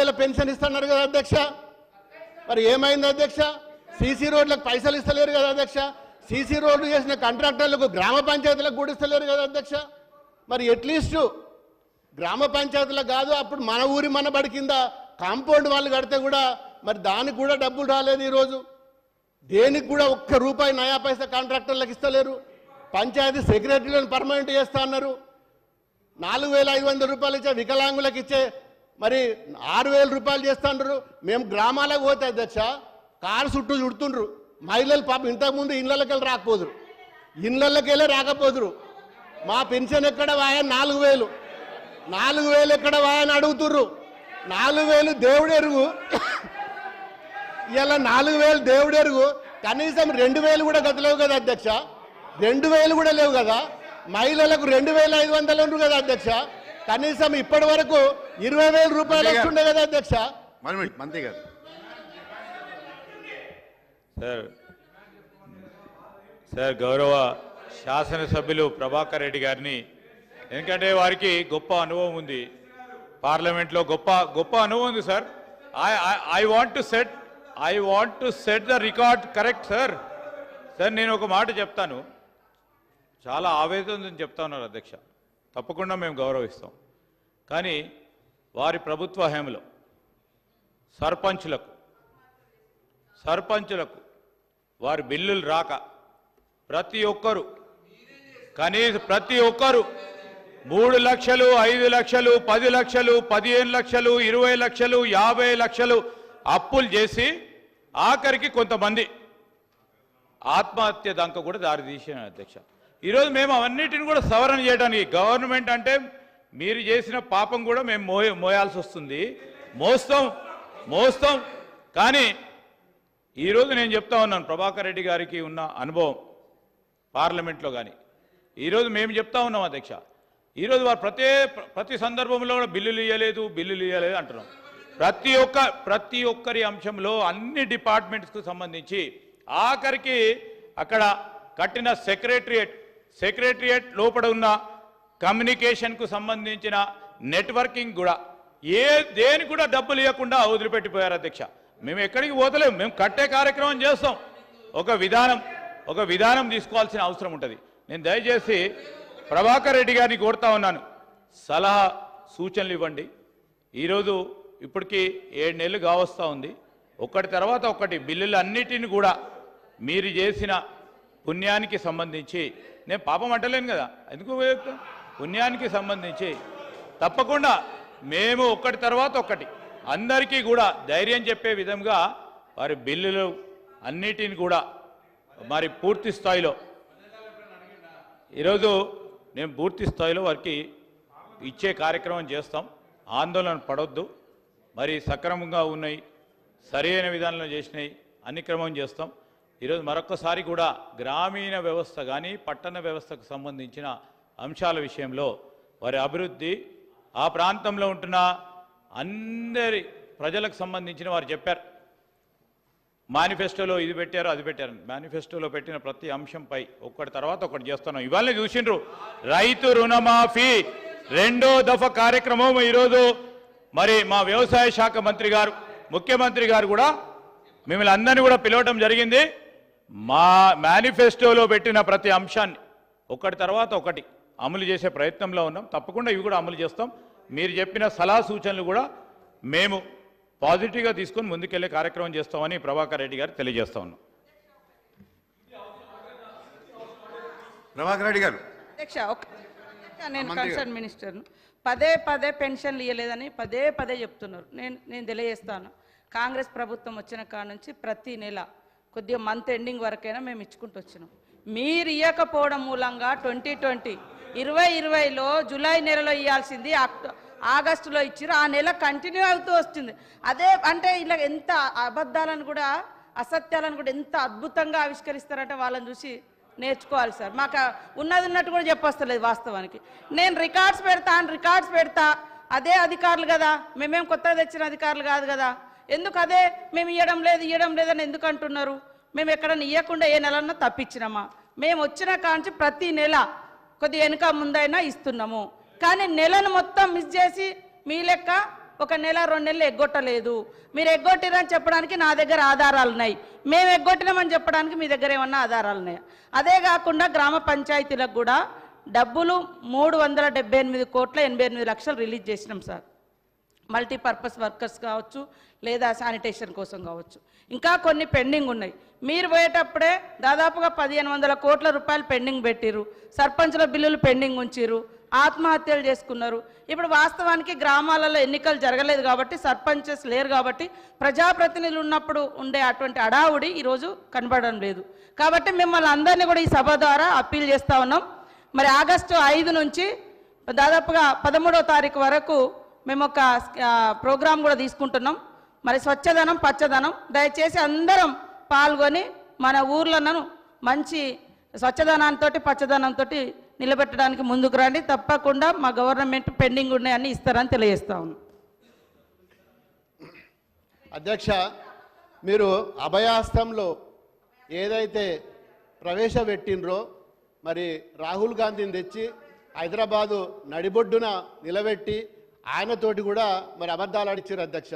వేల పెన్షన్ ఇస్తున్నారు కదా అధ్యక్ష. మరి ఏమైంది అధ్యక్ష? సీసీ రోడ్లకు పైసలు ఇస్తలేరు కదా అధ్యక్ష. సీసీ రోడ్లు చేసిన కాంట్రాక్టర్లకు గ్రామ పంచాయతీలకు కూడా ఇస్తలేరు కదా అధ్యక్ష. మరి అట్లీస్ట్ గ్రామ పంచాయతీలకు కాదు అప్పుడు మన ఊరి మన బడి కింద కాంపౌండ్ వాళ్ళు కడితే కూడా మరి దానికి కూడా డబ్బులు రాలేదు ఈరోజు. దేనికి కూడా ఒక్క రూపాయి నయా పైసా కాంట్రాక్టర్లకు ఇస్తలేరు. పంచాయతీ సెక్రటరీలను పర్మనెంట్ చేస్తా అన్నారు. నాలుగు వేల ఐదు వందల రూపాయలు ఇచ్చే వికలాంగులకు ఇచ్చే మరి ఆరు వేల రూపాయలు చేస్తుండ్రు. మేము గ్రామాలకు పోతే అధ్యక్ష కారు చుట్టూ చుడుతుండ్రు. మహిళలు పాపం ఇంతకుముందు ఇళ్ళకి వెళ్ళి రాకపోదురు. ఇళ్ళకి వెళ్ళి రాకపోదురు. మా పెన్షన్ ఎక్కడ వాయని నాలుగు వేలు నాలుగు వేలు ఎక్కడ వాయని అడుగుతుర్రు. నాలుగు వేలు దేవుడు ఎరుగు. ఇలా నాలుగు వేలు దేవుడు ఎరుగు. కనీసం రెండు వేలు కూడా గతలేవు కదా అధ్యక్ష. రెండు వేలు కూడా లేవు కదా. మహిళలకు రెండు వేల ఐదు వందలు ఉండరు కదా అధ్యక్ష. కనీసం ఇప్పటి వరకు ఇరవై వేల రూపాయలు వస్తుండే కదా అధ్యక్ష? వన్ మినిట్ మంత్రి గారు. సార్ సార్ గౌరవ శాసనసభ్యులు ప్రభాకర్ రెడ్డి గారిని. ఎందుకంటే వారికి గొప్ప అనుభవం ఉంది. పార్లమెంట్లో గొప్ప గొప్ప అనుభవం ఉంది sir. I I want to set I want to set the record correct sir. Sir నేను ఒక మాట చెప్తాను. చాలా ఆవేదనతో చెప్తా ఉన్నారు అధ్యక్ష. తప్పకుండా మేము గౌరవిస్తాం. కానీ వారి ప్రభుత్వ హయాంలో సర్పంచులకు. సర్పంచులకు వారి బిల్లులు రాక ప్రతి ఒక్కరు కనీసం ప్రతి ఒక్కరు మూడు లక్షలు ఐదు లక్షలు పది లక్షలు పదిహేను లక్షలు ఇరవై లక్షలు యాభై లక్షలు అప్పులు చేసి ఆఖరికి కొంతమంది ఆత్మహత్య దాకా కూడా దారి తీసిన అధ్యక్ష. ఈరోజు మేము అవన్నిటిని కూడా సవరణ చేయడానికి గవర్నమెంట్ అంటే మీరు చేసిన పాపం కూడా మేము మోయ మోయాల్సి వస్తుంది మోస్తాం మోస్తాం. కానీ ఈరోజు నేను చెప్తా ఉన్నాను ప్రభాకర్ రెడ్డి గారికి ఉన్న అనుభవం పార్లమెంట్లో కానీ ఈరోజు మేము చెప్తా ఉన్నాం అధ్యక్ష. ఈరోజు వారు ప్రతి ప్రతి సందర్భంలో కూడా బిల్లులు ఇవ్వలేదు బిల్లులు ఇవ్వలేదు అంటున్నాం. ప్రతి ఒక్క ప్రతి ఒక్కరి అంశంలో అన్ని డిపార్ట్మెంట్స్కు సంబంధించి ఆఖరికి అక్కడ కట్టిన సెక్రటరియట్ సెక్రటరియట్ లోపల ఉన్న కమ్యూనికేషన్కు సంబంధించిన నెట్వర్కింగ్ కూడా ఏ దేని కూడా డబ్బులు ఇవ్వకుండా వదిలిపెట్టిపోయారు అధ్యక్ష. మేము ఎక్కడికి పోతలేము మేము కట్టే కార్యక్రమం చేస్తాం. ఒక విధానం ఒక విధానం తీసుకోవాల్సిన అవసరం ఉంటుంది. నేను దయచేసి ప్రభాకర్ రెడ్డి గారిని కోరుతా ఉన్నాను. సలహా సూచనలు ఇవ్వండి. ఈరోజు ఇప్పటికీ ఏడు నెలలు కావస్తూ ఉంది. ఒకటి తర్వాత ఒకటి బిల్లులు అన్నిటిని కూడా మీరు చేసిన పుణ్యానికి సంబంధించి. నేను పాపం అంటలేను కదా. ఎందుకు ఉపయోగం పుణ్యానికి సంబంధించి తప్పకుండా మేము ఒక్కటి తర్వాత ఒక్కటి అందరికీ కూడా ధైర్యం చెప్పే విధంగా వారి బిల్లులు అన్నిటిని కూడా మరి పూర్తి స్థాయిలో ఈరోజు మేము పూర్తి స్థాయిలో వారికి ఇచ్చే కార్యక్రమం చేస్తాం. ఆందోళన పడవద్దు మరి సక్రమంగా ఉన్నాయి సరైన విధానంలో చేసినాయి అన్ని క్రమం చేస్తాం. ఈరోజు మరొకసారి కూడా గ్రామీణ వ్యవస్థ కానీ పట్టణ వ్యవస్థకు సంబంధించిన అంశాల విషయంలో వారి అభివృద్ధి ఆ ప్రాంతంలో ఉంటున్న అందరి ప్రజలకు సంబంధించిన వారు చెప్పారు. మేనిఫెస్టోలో ఇది పెట్టారు అది పెట్టారు. మేనిఫెస్టోలో పెట్టిన ప్రతి అంశంపై ఒక్కటి తర్వాత ఒకటి చేస్తున్నాం. ఇవాళ చూసిండ్రు. రైతు రుణమాఫీ రెండో దఫ కార్యక్రమం ఈరోజు. మరి మా వ్యవసాయ శాఖ మంత్రి గారు ముఖ్యమంత్రి గారు కూడా మిమ్మల్ని అందరినీ కూడా పిలవటం జరిగింది. మా మేనిఫెస్టోలో పెట్టిన ప్రతి అంశాన్ని ఒకటి తర్వాత ఒకటి అమలు చేసే ప్రయత్నంలో ఉన్నాం. తప్పకుండా ఇవి కూడా అమలు చేస్తాం. మీరు చెప్పిన సలహా సూచనలు కూడా మేము పాజిటివ్గా తీసుకొని ముందుకెళ్ళే కార్యక్రమం చేస్తామని ప్రభాకర్ రెడ్డి గారు తెలియజేస్తా ఉన్నాం. ప్రభాకర్ రెడ్డి గారు. నేను. కన్సర్న్ మినిస్టర్ను. పదే పదే పెన్షన్లు ఇవ్వలేదని పదే పదే చెప్తున్నారు. నేను నేను తెలియజేస్తాను. కాంగ్రెస్ ప్రభుత్వం వచ్చిన కాడ నుంచి ప్రతి నెల కొద్దిగా మంత్ ఎండింగ్ వరకైనా మేము ఇచ్చుకుంటూ వచ్చినాం. మీరు ఇవ్వకపోవడం మూలంగా ట్వంటీ ట్వంటీ ఇరవై ఇరవైలో జూలై నెలలో ఇవ్వాల్సింది అక్టో ఆగస్టులో ఇచ్చారు ఆ నెల కంటిన్యూ అవుతూ వస్తుంది. అదే అంటే ఇలా ఎంత అబద్ధాలను కూడా అసత్యాలను కూడా ఎంత అద్భుతంగా ఆవిష్కరిస్తారంటే వాళ్ళని చూసి నేర్చుకోవాలి సార్. మాకు ఉన్నది ఉన్నట్టు కూడా చెప్పొస్తలేదు వాస్తవానికి. నేను రికార్డ్స్ పెడతా అని రికార్డ్స్ పెడతా అదే అధికారులు కదా మేమేం కొత్తగా తెచ్చిన అధికారులు కాదు కదా. ఎందుకు అదే మేము ఇవ్వడం లేదు ఇవ్వడం లేదని ఎందుకు అంటున్నారు? మేము ఎక్కడన్నా ఇవ్వకుండా ఏ నెలన్నా తప్పించినామా? మేము వచ్చిన కాంచి ప్రతి నెల కొద్ది వెనుక ముందైనా ఇస్తున్నాము. కానీ నెలను మొత్తం మిస్ చేసి మీ లెక్క ఒక నెల రెండు నెలలు ఎగ్గొట్టలేదు. మీరు ఎగ్గొట్టిరని చెప్పడానికి నా దగ్గర ఆధారాలు ఉన్నాయి. మేము ఎగ్గొట్టినామని చెప్పడానికి మీ దగ్గర ఏమన్నా ఆధారాలు ఉన్నాయా? అదే కాకుండా గ్రామ పంచాయతీలకు కూడా డబ్బులు మూడు వందల డెబ్బై ఎనిమిది కోట్ల ఎనభై ఎనిమిది లక్షలు రిలీజ్ చేసినాం సార్. మల్టీపర్పస్ వర్కర్స్ కావచ్చు లేదా శానిటేషన్ కోసం కావచ్చు. ఇంకా కొన్ని పెండింగ్ ఉన్నాయి. మీరు పోయేటప్పుడే దాదాపుగా పదిహేను వందల కోట్ల రూపాయలు పెండింగ్ పెట్టిరు సర్పంచుల బిల్లులు పెండింగ్ ఉంచిరు ఆత్మహత్యలు చేసుకున్నారు. ఇప్పుడు వాస్తవానికి గ్రామాలలో ఎన్నికలు జరగలేదు కాబట్టి సర్పంచెస్ లేరు కాబట్టి ప్రజాప్రతినిధులు ఉన్నప్పుడు ఉండే అటువంటి అడావుడి ఈరోజు కనబడడం లేదు. కాబట్టి మిమ్మల్ని అందరినీ కూడా ఈ సభ ద్వారా అప్పీల్ చేస్తా ఉన్నాం. మరి ఆగస్టు ఐదు నుంచి దాదాపుగా పదమూడవ తారీఖు వరకు మేము ఒక ప్రోగ్రాం కూడా తీసుకుంటున్నాం. మరి స్వచ్ఛదనం పచ్చదనం దయచేసి అందరం పాల్గొని మన ఊర్లను మంచి స్వచ్ఛదనంతో పచ్చదనంతో నిలబెట్టడానికి ముందుకు రండి. తప్పకుండా మా గవర్నమెంట్ పెండింగ్ ఉన్నాయని ఇస్తారని తెలియజేస్తా అధ్యక్ష మీరు అభయాస్తంలో ఏదైతే ప్రవేశపెట్టినరో మరి రాహుల్ గాంధీని తెచ్చి హైదరాబాదు నడిబొడ్డున నిలబెట్టి ఆయనతోటి కూడా మరి అబద్ధాలు అడిచారు అధ్యక్ష.